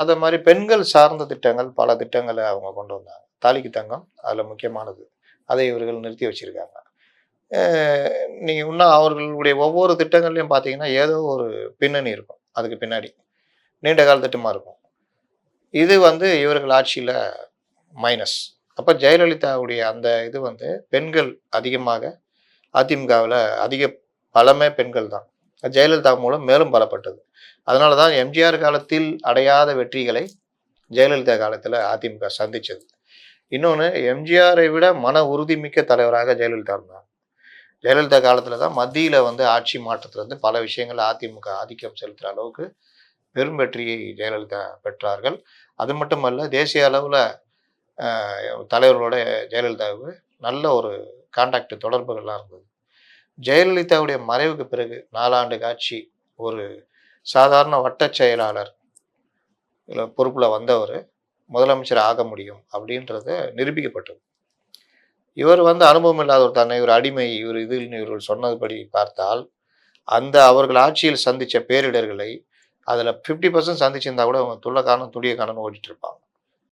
அந்த மாதிரி பெண்கள் சார்ந்த திட்டங்கள் பல திட்டங்களை அவங்க கொண்டு வந்தாங்க. தாலிக்கு தங்கம் அதில் முக்கியமானது. அதை இவர்கள் நிறுத்தி வச்சுருக்காங்க. நீங்கள் இன்னும் அவர்களுடைய ஒவ்வொரு திட்டங்கள்லையும் பார்த்தீங்கன்னா ஏதோ ஒரு பின்னணி இருக்கும். அதுக்கு பின்னாடி நீண்ட கால திட்டமாக இருக்கும். இது வந்து இவர்கள் ஆட்சியில் மைனஸ் அப்போ ஜெயலலிதாவுடைய அந்த இது வந்து பெண்கள் அதிகமாக அதிமுகவில் அதிக பலமே பெண்கள் தான். ஜெயலலிதா மூலம் மேலும் பலப்பட்டது. அதனால தான் எம்ஜிஆர் காலத்தில் அடையாத வெற்றிகளை ஜெயலலிதா காலத்தில் அதிமுக சந்தித்தது இன்னொன்று எம்ஜிஆரை விட மன உறுதிமிக்க தலைவராக ஜெயலலிதா இருந்தாங்க ஜெயலலிதா காலத்தில் தான் மத்தியில் வந்து ஆட்சி மாற்றத்தில் வந்து பல விஷயங்கள் அதிமுக ஆதிக்கம் செலுத்துகிற அளவுக்கு பெரும் வெற்றியை ஜெயலலிதா பெற்றார்கள். அது மட்டுமல்ல தேசிய அளவில் தலைவர்களோட ஜெயலலிதாவுக்கு நல்ல ஒரு கான்டாக்ட் தொடர்புகள்லாம் இருந்தது. ஜெயலலிதாவுடைய மறைவுக்கு பிறகு நாலாண்டு காட்சி ஒரு சாதாரண வட்டச் செயலாளர் பொறுப்பில் வந்தவர் முதலமைச்சர் ஆக முடியும் அப்படின்றது நிரூபிக்கப்பட்டது. இவர் வந்து அனுபவம் இல்லாத ஒரு தன்னை இவர் அடிமை இவர் இதில் இவர்கள் சொன்னதுபடி பார்த்தால் அந்த அவர்கள் ஆட்சியில் சந்தித்த பேரிடர்களை அதில் ஃபிஃப்டி பர்சன்ட் சந்திச்சிருந்தா கூட அவங்க துள்ளக்காரன் துடியக்காரன் ஓடிட்டு இருப்பாங்க